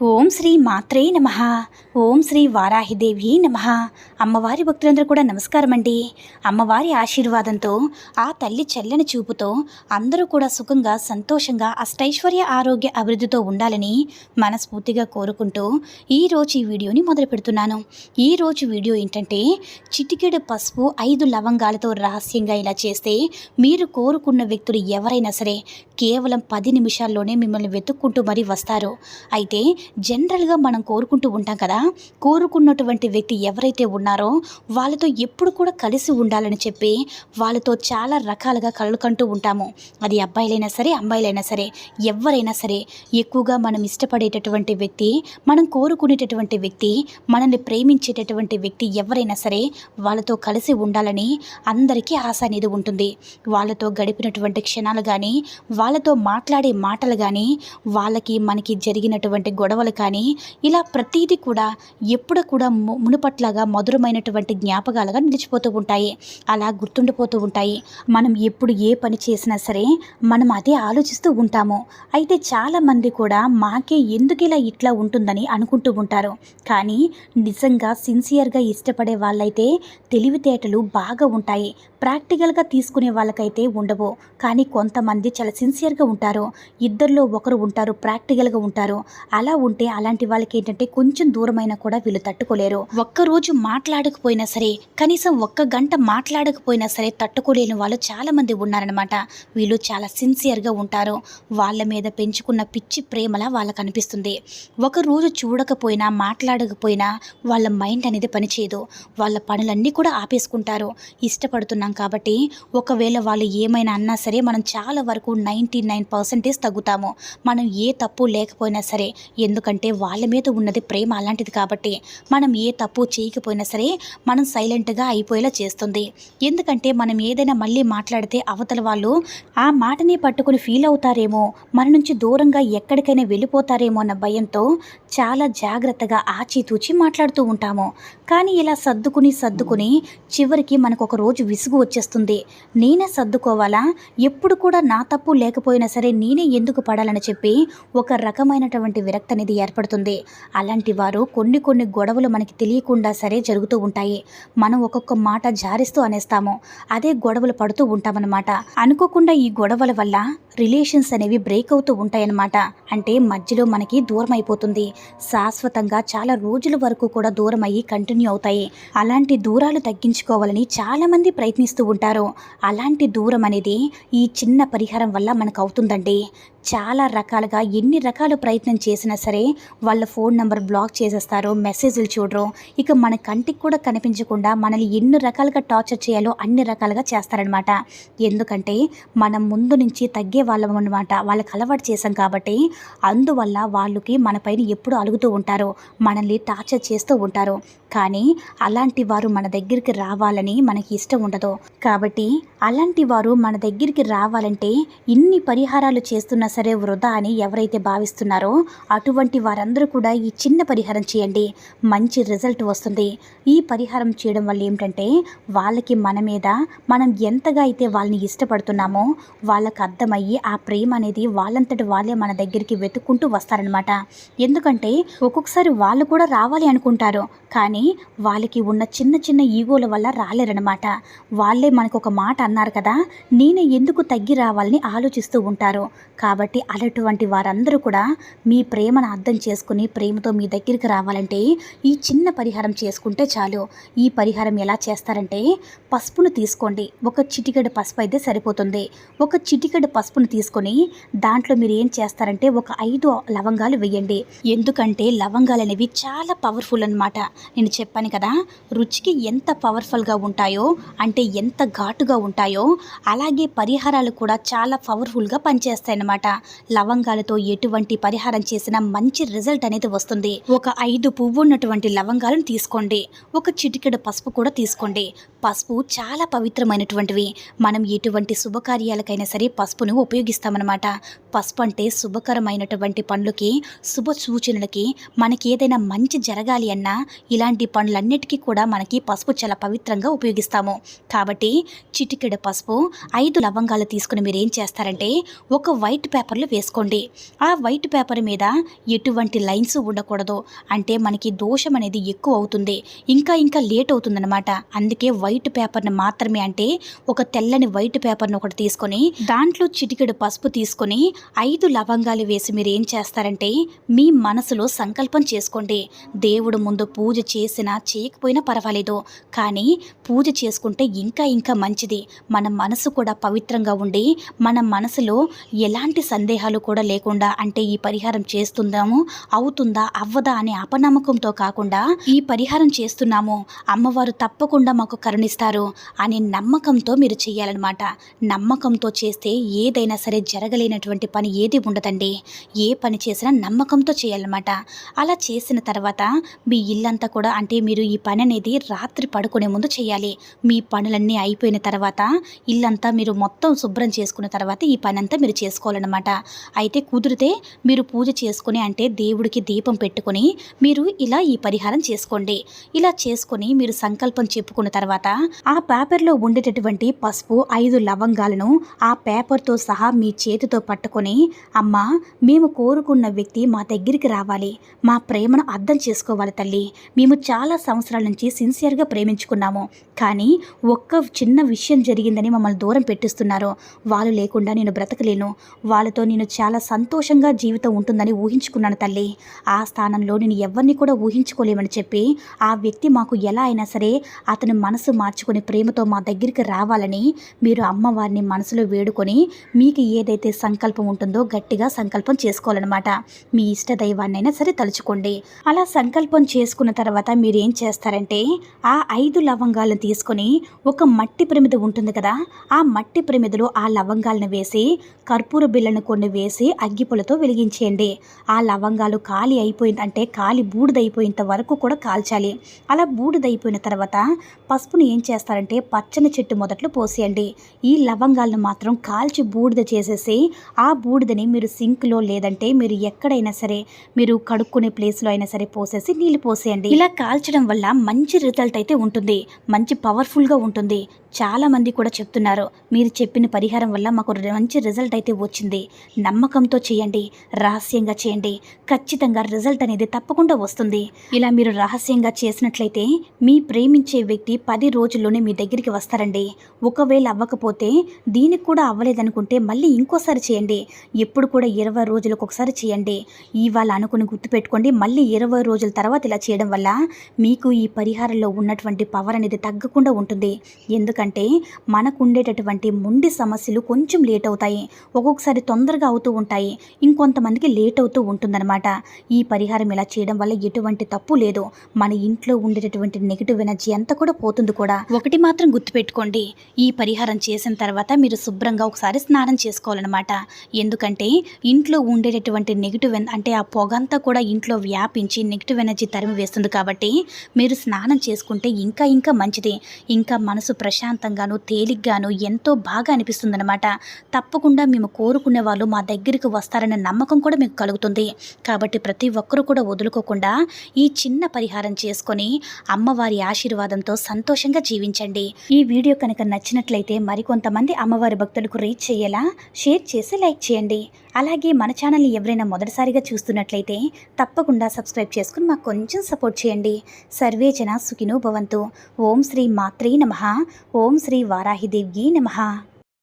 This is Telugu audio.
ఓం శ్రీ మాత్రే నమ. ఓం శ్రీ వారాహిదేవి నమ. అమ్మవారి భక్తులందరూ కూడా నమస్కారం అండి అమ్మవారి ఆశీర్వాదంతో ఆ తల్లి చల్లని చూపుతో అందరూ కూడా సుఖంగా సంతోషంగా అష్టైశ్వర్య ఆరోగ్య అభివృద్ధితో ఉండాలని మనస్ఫూర్తిగా కోరుకుంటూ ఈరోజు ఈ వీడియోని మొదలు పెడుతున్నాను. ఈరోజు వీడియో ఏంటంటే చిటికెడు పసుపు ఐదు లవంగాలతో రహస్యంగా ఇలా చేస్తే మీరు కోరుకున్న వ్యక్తులు ఎవరైనా సరే కేవలం పది నిమిషాల్లోనే మిమ్మల్ని వెతుక్కుంటూ మరీ వస్తారు. అయితే జనరల్గా మనం కోరుకుంటూ ఉంటాం కదా. కోరుకున్నటువంటి వ్యక్తి ఎవరైతే ఉన్నారో వాళ్ళతో ఎప్పుడు కూడా కలిసి ఉండాలని చెప్పి వాళ్ళతో చాలా రకాలుగా కళ్ళు కంటూ ఉంటాము. అది అబ్బాయిలైనా సరే అమ్మాయిలైనా సరే ఎవరైనా సరే ఎక్కువగా మనం ఇష్టపడేటటువంటి వ్యక్తి మనం కోరుకునేటటువంటి వ్యక్తి మనల్ని ప్రేమించేటటువంటి వ్యక్తి ఎవరైనా సరే వాళ్ళతో కలిసి ఉండాలని అందరికీ ఆశ అనేది ఉంటుంది. వాళ్ళతో గడిపినటువంటి క్షణాలు కానీ వాళ్ళతో మాట్లాడే మాటలు కానీ వాళ్ళకి మనకి జరిగినటువంటి గొడవ గొడవలు కానీ ఇలా ప్రతీది కూడా ఎప్పుడు కూడా ము- మునుపట్లాగా మధురమైనటువంటి జ్ఞాపకాలుగా నిలిచిపోతూ ఉంటాయి. అలా గుర్తుండిపోతూ ఉంటాయి. మనం ఎప్పుడు ఏ పని చేసినా సరే మనం అదే ఆలోచిస్తూ ఉంటాము. అయితే చాలామంది కూడా మాకే ఎందుకు ఇలా ఇట్లా ఉంటుందని అనుకుంటూ ఉంటారు. కానీ నిజంగా సిన్సియర్గా ఇష్టపడే వాళ్ళైతే తెలివితేటలు బాగా ఉంటాయి. ప్రాక్టికల్గా తీసుకునే వాళ్ళకైతే ఉండవు. కానీ కొంతమంది చాలా సిన్సియర్గా ఉంటారు. ఇద్దరిలో ఒకరు ఉంటారు ప్రాక్టికల్గా ఉంటారు. అలా ఉంటే అలాంటి వాళ్ళకి ఏంటంటే కొంచెం దూరమైనా కూడా వీళ్ళు తట్టుకోలేరు. ఒక్కరోజు మాట్లాడకపోయినా సరే కనీసం ఒక్క గంట మాట్లాడకపోయినా సరే తట్టుకోలేని వాళ్ళు చాలామంది ఉన్నారనమాట వీళ్ళు చాలా సిన్సియర్గా ఉంటారు. వాళ్ళ మీద పెంచుకున్న పిచ్చి ప్రేమలా వాళ్ళకు అనిపిస్తుంది. ఒకరోజు చూడకపోయినా మాట్లాడకపోయినా వాళ్ళ మైండ్ అనేది పనిచేయదు. వాళ్ళ పనులన్నీ కూడా ఆపేసుకుంటారు. ఇష్టపడుతున్నాం కాబట్టి ఒకవేళ వాళ్ళు ఏమైనా అన్నా సరే మనం చాలా వరకు నైంటీ నైన్ పర్సెంటేజ్ తగ్గుతాము. మనం ఏ తప్పు లేకపోయినా సరే ఎందుకంటే వాళ్ళ మీద ఉన్నది ప్రేమ అలాంటిది కాబట్టి మనం ఏ తప్పు చేయకపోయినా సరే మనం సైలెంట్గా అయిపోయేలా చేస్తుంది. ఎందుకంటే మనం ఏదైనా మళ్ళీ మాట్లాడితే అవతల వాళ్ళు ఆ మాటని పట్టుకుని ఫీల్ అవుతారేమో మన నుంచి దూరంగా ఎక్కడికైనా వెళ్ళిపోతారేమో అన్న భయంతో చాలా జాగ్రత్తగా ఆచితూచి మాట్లాడుతూ ఉంటాము. కానీ ఇలా సర్దుకుని సర్దుకుని చివరికి మనకు ఒక రోజు విసుగు వచ్చేస్తుంది. నేనే సర్దుకోవాలా? ఎప్పుడు కూడా నా తప్పు లేకపోయినా సరే నేనే ఎందుకు పడాలని చెప్పి ఒక రకమైనటువంటి విరక్తని అనేది ఏర్పడుతుంది. అలాంటి వారు కొన్ని కొన్ని గొడవలు మనకి తెలియకుండా సరే జరుగుతూ ఉంటాయి. మనం ఒక్కొక్క మాట జారిస్తూ అనేస్తాము. అదే గొడవలు పడుతూ ఉంటామన్నమాట. అనుకోకుండా ఈ గొడవల వల్ల రిలేషన్స్ అనేవి బ్రేక్ అవుతూ ఉంటాయన్నమాట. అంటే మధ్యలో మనకి దూరం అయిపోతుంది. శాశ్వతంగా చాలా రోజుల వరకు కూడా దూరం అయ్యి కంటిన్యూ అవుతాయి. అలాంటి దూరాలు తగ్గించుకోవాలని చాలామంది ప్రయత్నిస్తూ ఉంటారు. అలాంటి దూరం అనేది ఈ చిన్న పరిహారం వల్ల మనకు అవుతుందండి. చాలా రకాలుగా ఎన్ని రకాల ప్రయత్నం చేసినా సరే వాళ్ళ ఫోన్ నెంబర్ బ్లాక్ చేసేస్తారు మెసేజ్లు చూడరు. ఇక మన కంటికి కూడా కనిపించకుండా మనల్ని ఎన్ని రకాలుగా టార్చర్ చేయాలో అన్ని రకాలుగా చేస్తారనమాట ఎందుకంటే మనం ముందు నుంచి తగ్గే వాళ్ళం అనమాట వాళ్ళకి అలవాటు చేసాం కాబట్టి అందువల్ల వాళ్ళకి మనపైన ఎప్పుడు అలుగుతూ ఉంటారు మనల్ని టార్చర్ చేస్తూ ఉంటారు. కానీ అలాంటి వారు మన దగ్గరికి రావాలని మనకి ఇష్టం ఉండదు. కాబట్టి అలాంటి వారు మన దగ్గరికి రావాలంటే ఇన్ని పరిహారాలు చేస్తున్నా సరే వృధా అని ఎవరైతే భావిస్తున్నారో అటువంటి వారందరూ కూడా ఈ చిన్న పరిహారం చేయండి. మంచి రిజల్ట్ వస్తుంది. ఈ పరిహారం చేయడం వల్ల ఏమిటంటే వాళ్ళకి మన మీద మనం ఎంతగా అయితే వాళ్ళని ఇష్టపడుతున్నామో వాళ్ళకి అర్థమయ్యి ఆ ప్రేమ అనేది వాళ్ళంతటి వాళ్ళే మన దగ్గరికి వెతుక్కుంటూ వస్తారనమాట ఎందుకంటే ఒక్కొక్కసారి వాళ్ళు కూడా రావాలి అనుకుంటారు. కానీ వాళ్ళకి ఉన్న చిన్న చిన్న ఈగోల వల్ల రాలేరనమాట వాళ్ళే మనకు ఒక మాట అన్నారు కదా నేనే ఎందుకు తగ్గి రావాలని ఆలోచిస్తూ ఉంటారు. కాబట్టి అలాంటి వారందరూ కూడా మీ ప్రేమను అర్థం చేసుకుని ప్రేమతో మీ దగ్గరికి రావాలంటే ఈ చిన్న పరిహారం చేసుకుంటే చాలు. ఈ పరిహారం ఎలా చేస్తారంటే పసుపును తీసుకోండి. ఒక చిటికెడు పసుపు అయితే సరిపోతుంది. ఒక చిటికెడు పసుపును తీసుకొని దాంట్లో మీరు ఏం చేస్తారంటే ఒక ఐదు లవంగాలు వేయండి. ఎందుకంటే లవంగాలు అనేవి చాలా పవర్ఫుల్ అన్నమాట. నేను చెప్పాను కదా రుచికి ఎంత పవర్ఫుల్గా ఉంటాయో అంటే ఎంత ఘాటుగా ఉంటాయో అలాగే పరిహారాలు కూడా చాలా పవర్ఫుల్గా పనిచేస్తాయి అన్నమాట లవంగాలతో ఎటువంటి పరిహారం చేసినా మంచి రిజల్ట్ అనేది వస్తుంది. ఒక ఐదు పువ్వు ఉన్నటువంటి లవంగాలను తీసుకోండి. ఒక చిటికెడు పసుపు కూడా తీసుకోండి. పసుపు చాలా పవిత్రమైనటువంటివి. మనం ఎటువంటి శుభకార్యాలకైనా సరే పసుపును ఉపయోగిస్తామన్నమాట. పసుపు అంటే శుభకరమైనటువంటి పనులకి శుభ సూచనలకి మనకి ఏదైనా మంచి జరగాలి అన్నా ఇలాంటి పనులన్నిటికీ కూడా మనకి పసుపు చాలా పవిత్రంగా ఉపయోగిస్తాము. కాబట్టి చిటికెడు పసుపు ఐదు లవంగాలు తీసుకుని మీరు ఏం చేస్తారంటే ఒక వైట్ పేపర్లు వేసుకోండి. ఆ వైట్ పేపర్ మీద ఎటువంటి లైన్స్ ఉండకూడదు. అంటే మనకి దోషం అనేది ఎక్కువ అవుతుంది. ఇంకా ఇంకా లేట్ అవుతుందన్నమాట. అందుకే వైట్ పేపర్ని మాత్రమే అంటే ఒక తెల్లని వైట్ పేపర్ని ఒకటి తీసుకొని దాంట్లో చిటికెడు పసుపు తీసుకొని ఐదు లవంగాలు వేసి మీరు ఏం చేస్తారంటే మీ మనసులో సంకల్పం చేసుకోండి. దేవుడు ముందు పూజ చేసినా చేయకపోయినా పర్వాలేదు. కానీ పూజ చేసుకుంటే ఇంకా ఇంకా మంచిది. మన మనసు కూడా పవిత్రంగా ఉండి మన మనసులో ఎలాంటి సందేహాలు కూడా లేకుండా అంటే ఈ పరిహారం చేస్తుందాము అవుతుందా అవ్వదా అనే అపనమ్మకంతో కాకుండా ఈ పరిహారం చేస్తున్నాము అమ్మవారు తప్పకుండా మాకు కరుణిస్తారు అనే నమ్మకంతో మీరు చేయాలన్నమాట. నమ్మకంతో చేస్తే ఏదైనా సరే జరగలేనటువంటి పని ఏది ఉండదండి. ఏ పని చేసినా నమ్మకంతో చేయాలన్నమాట. అలా చేసిన తర్వాత మీ ఇల్లంతా కూడా అంటే మీరు ఈ పని అనేది రాత్రి పడుకునే ముందు చేయాలి. మీ పనులన్నీ అయిపోయిన తర్వాత ఇల్లంతా మీరు మొత్తం శుభ్రం చేసుకున్న తర్వాత ఈ పని అంతా మీరు చేసుకోవాలన్నమాట. అయితే కుదిరితే మీరు పూజ చేసుకుని అంటే దేవుడికి దీపం పెట్టుకొని మీరు ఇలా ఈ పరిహారం చేసుకోండి. ఇలా చేసుకొని మీరు సంకల్పం చెప్పుకున్న తర్వాత ఆ పేపర్లో ఉండేటటువంటి పసుపు ఐదు లవంగాలను ఆ పేపర్తో సహా మీ చేతితో పట్టుకొని అమ్మా మేము కోరుకున్న వ్యక్తి మా దగ్గరికి రావాలి. మా ప్రేమను అర్థం చేసుకోవాలి తల్లి. మేము చాలా సంవత్సరాల నుంచి సిన్సియర్గా ప్రేమించుకున్నాము. కానీ ఒక్క చిన్న విషయం జరిగిందని మమ్మల్ని దూరం పెట్టిస్తున్నారు. వాళ్ళు లేకుండా నేను బ్రతకలేను. వాళ్ళతో నేను చాలా సంతోషంగా జీవితం ఉంటుందని ఊహించుకున్నాను తల్లి. ఆ స్థానంలో నేను ఎవరిని కూడా ఊహించుకోలేమని చెప్పి ఆ వ్యక్తి మాకు ఎలా అయినా సరే అతని మనసు మార్చుకుని ప్రేమతో మా దగ్గరికి రావాలని మీరు అమ్మవారిని మనసులో వేడుకొని మీకు ఏదైతే సంకల్పం ఉంటుందో గట్టిగా సంకల్పం చేసుకోవాలన్నమాట. మీ ఇష్ట దైవాన్నైనా సరే తలుచుకోండి. అలా సంకల్పం చేసుకున్న తర్వాత మీరు ఏం చేస్తారంటే ఆ ఐదు లవంగాలను తీసుకొని ఒక మట్టి ప్రమిద ఉంటుంది కదా ఆ మట్టి ప్రమిదలో ఆ లవంగాలను వేసి కర్పూర బిళ్ళను కొన్ని వేసి అగ్గిపులతో వెలిగించేయండి. ఆ లవంగాలు ఖాళీ అయిపోయింది అంటే ఖాళీ బూడిదైపోయేంత వరకు కూడా కాల్చాలి. అలా బూడిదైపోయిన తర్వాత పసుపును ఏం చేస్తారంటే పచ్చని చెట్టు మొదట్లో పోసేయండి. ఈ లవంగాలను మాత్రం కాల్చి బూడిద చేసేసి ఆ బూడిదని మీరు సింక్లో లేదంటే మీరు ఎక్కడైనా సరే మీరు కడుక్కునే ప్లేస్లో అయినా సరే పోసేసి నీళ్ళు పోసేయండి. ఇలా కాల్చడం వల్ల మంచి రిజల్ట్ అయితే ఉంటుంది. మంచి పవర్ఫుల్గా ఉంటుంది. చాలామంది కూడా చెప్తున్నారు మీరు చెప్పిన పరిహారం వల్ల మాకు మంచి రిజల్ట్ అయితే వచ్చింది. నమ్మకంతో చేయండి రహస్యంగా చేయండి. ఖచ్చితంగా రిజల్ట్ అనేది తప్పకుండా వస్తుంది. ఇలా మీరు రహస్యంగా చేసినట్లయితే మీ ప్రేమించే వ్యక్తి పది రోజుల్లోనే మీ దగ్గరికి వస్తారండి. ఒకవేళ అవ్వకపోతే దీనికి కూడా అవ్వలేదనుకుంటే మళ్ళీ ఇంకోసారి చేయండి. ఎప్పుడు కూడా ఇరవై రోజులకు ఒకసారి చేయండి. ఇవాళ అనుకుని గుర్తుపెట్టుకోండి మళ్ళీ ఇరవై రోజుల తర్వాత ఇలా చేయడం వల్ల మీకు ఈ పరిహారంలో ఉన్నటువంటి పవర్ అనేది తగ్గకుండా ఉంటుంది. ఎందుకంటే మనకు ఉండేటటువంటి మొండి సమస్యలు కొంచెం లేట్ అవుతాయి. ఒక్కొక్కసారి తొందరగా అవుతూ ఉంటాయి. ఇంకొంతమందికి లేట్ అవుతూ ఉంటుందన్నమాట. ఈ పరిహారం ఇలా చేయడం వల్ల ఎటువంటి తప్పు లేదు. మన ఇంట్లో ఉండేటటువంటి నెగిటివ్ ఎనర్జీ అంతా కూడా పోతుంది కూడా. ఒకటి మాత్రం గుర్తుపెట్టుకోండి. ఈ పరిహారం చేసిన తర్వాత మీరు శుభ్రంగా ఒకసారి స్నానం చేసుకోవాలన్నమాట. ఎందుకంటే ఇంట్లో ఉండేటటువంటి నెగిటివ్ అంటే ఆ పొగంతా కూడా ఇంట్లో వ్యాపించి నెగిటివ్ ఎనర్జీ తరిమి వేస్తుంది కాబట్టి మీరు స్నానం చేసుకుంటే ఇంకా ఇంకా మంచిది. ఇంకా మనసు ప్రశాంతంగాను తేలిగ్గాను ఎంతో బాగా అనిపిస్తుందన్నమాట. తప్పకుండా మేము కోరుకునే వాళ్ళు మా దగ్గరికి వస్తారనే నమ్మకం కూడా మీకు కలుగుతుంది. కాబట్టి ప్రతి ఒక్కరూ కూడా వదులుకోకుండా ఈ చిన్న పరిహారం చేసుకొని అమ్మవారి ఆశీర్వాదంతో సంతోషంగా జీవించండి. ఈ వీడియో కనుక నచ్చినట్లయితే మరికొంతమంది అమ్మవారి భక్తులకు రీచ్ చేయేలా షేర్ చేసి లైక్ చేయండి. అలాగే మన ఛానల్ని ఎవరైనా మొదటిసారిగా చూస్తున్నట్లయితే తప్పకుండా సబ్స్క్రైబ్ చేసుకుని మాకు కొంచెం సపోర్ట్ చేయండి. సర్వే జన సుఖినో భవంతు. ఓం శ్రీ మాత్రే నమ. ఓం శ్రీ వారాహిదేవ్యీ నమ.